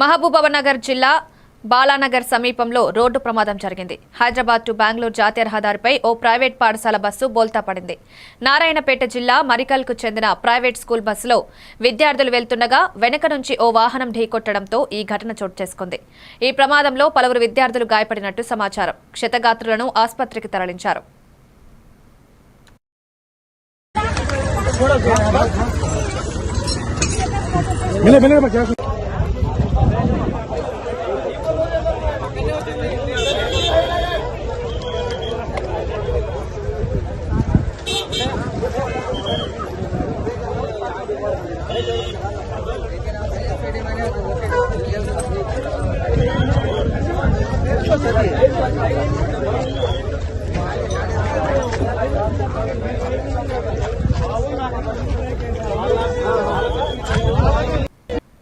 మహబూబానగర్ జిల్లా బాలానగర్ సమీపంలో రోడ్డు ప్రమాదం జరిగింది. హైదరాబాద్ టు బెంగళూరు జాతీయ రహదారిపై ఓ ప్రైవేట్ పాఠశాల బస్సు బోల్తా పడింది. నారాయణపేట జిల్లా మరికల్కు చెందిన ప్రైవేట్ స్కూల్ బస్సులో విద్యార్థులు వెళ్తుండగా వెనుక నుంచి ఓ వాహనం ఢీకొట్టడంతో ఈ ఘటన చోటు చేసుకుంది. ఈ ప్రమాదంలో పలువురు విద్యార్థులు గాయపడినట్టు సమాచారం. క్షతగాత్రులను ఆసుపత్రికి తరలించారు. మిలే మిలే Gracias.